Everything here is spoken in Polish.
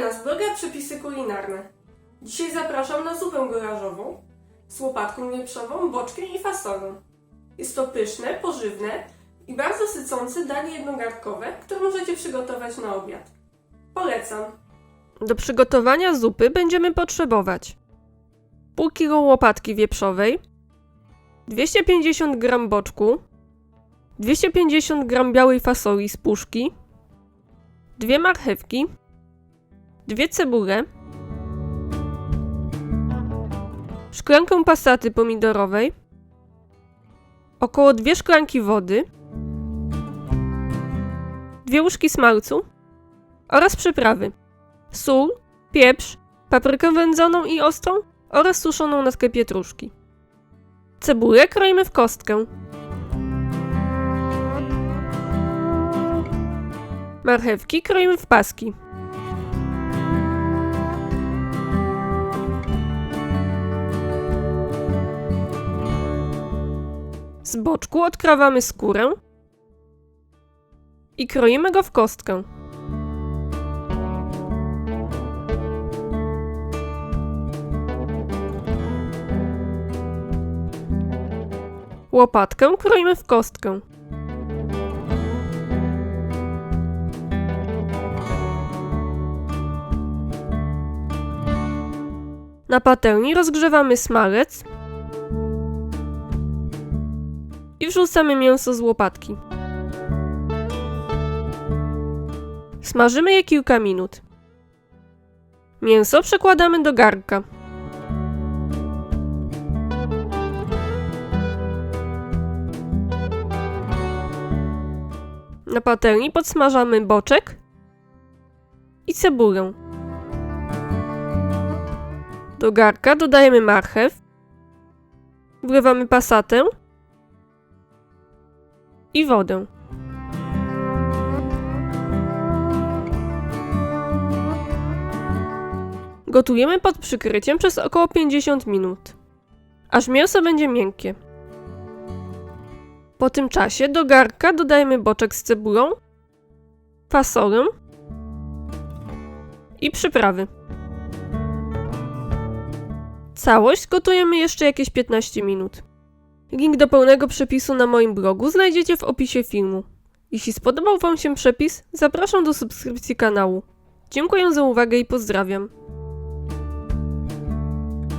nas bloga Przepisy Kulinarne. Dzisiaj zapraszam na zupę gulażową z łopatką wieprzową, boczkiem i fasolą. Jest to pyszne, pożywne i bardzo sycące danie jednogarnkowe, które możecie przygotować na obiad. Polecam. Do przygotowania zupy będziemy potrzebować pół kilo łopatki wieprzowej, 250 g boczku, 250 g białej fasoli z puszki, dwie marchewki, dwie cebule, szklankę pasaty pomidorowej, około dwie szklanki wody, dwie łyżki smalcu oraz przyprawy sól, pieprz, paprykę wędzoną i ostrą oraz suszoną natkę pietruszki. Cebulę kroimy w kostkę. Marchewki kroimy w paski. Z boczku odkrawamy skórę i kroimy go w kostkę. Łopatkę kroimy w kostkę. Na patelni rozgrzewamy smalec wrzucamy mięso z łopatki. Smażymy je kilka minut. Mięso przekładamy do garnka. Na patelni podsmażamy boczek i cebulę. Do garka dodajemy marchew, wlewamy pasatę i wodę. Gotujemy pod przykryciem przez około 50 minut, aż mięso będzie miękkie. Po tym czasie do garka dodajemy boczek z cebulą, fasolę i przyprawy. Całość gotujemy jeszcze jakieś 15 minut. Link do pełnego przepisu na moim blogu znajdziecie w opisie filmu. Jeśli spodobał Wam się przepis, zapraszam do subskrypcji kanału. Dziękuję za uwagę i pozdrawiam.